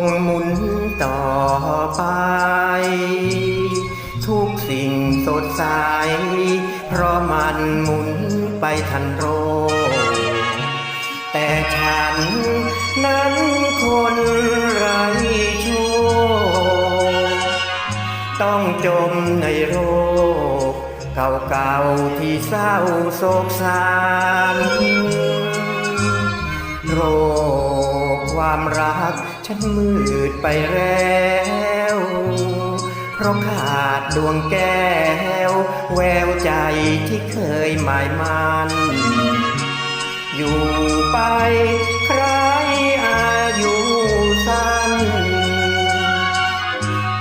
งหมุนต่อไป ทุกสิ่งสดใส เพราะมันหมุนไปทันโรคแต่ฉันนั้นคนไร้โชคต้องจมในโรคเก่าๆที่เศร้าโศกสาร ฉันมืดไปแล้ว เพราะขาดดวงแก้ว แววใจที่เคยหมายมันอยู่ไปใครอายุสั้น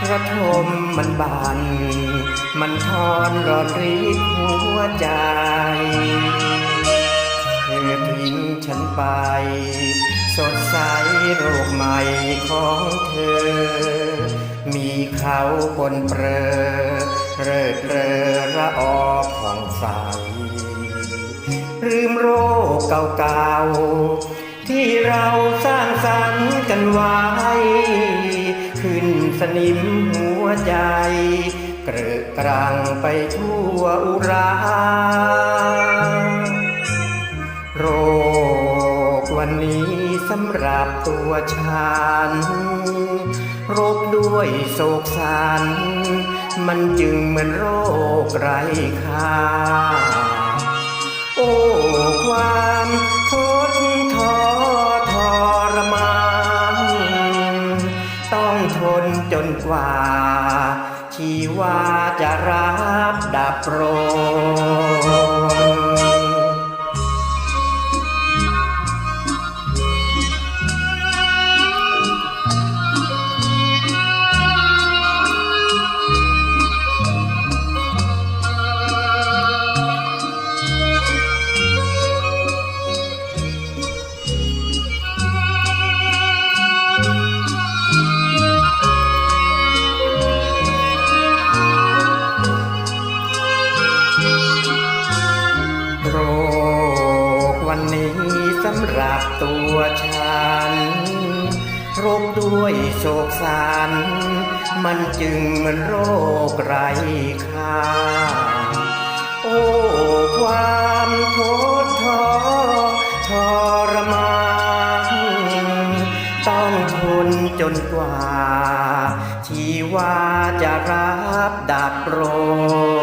กระทมมันบาน มันทอนรอนริดหัวใจเธอทิ้งฉันไป สดใสโรคใหม่ของเธอ มีเขาปนเปรอเริดเรอระออของใสลืมโรคเก่าๆ ที่เราสร้างสรรค์กันไว้ ขึ้นสนิมหัวใจ เกรอะกรังไปทั่วอุรา สำหรับตัวฉันโรคด้วยโศกสัน มันจึงเหมือนโรคไร้ค่า โอ้ความทุกข์ทอทรมานต้องทนจนกว่า ชีวาจะรับดับโรคำหรับตัวฉันโรคด้วยโศกสันมันจึงเหมือนโรคไร้ค่าโอ้ความทุกข์ททรมานต้องทนจนกว่า ชีวาจะรับดับโรค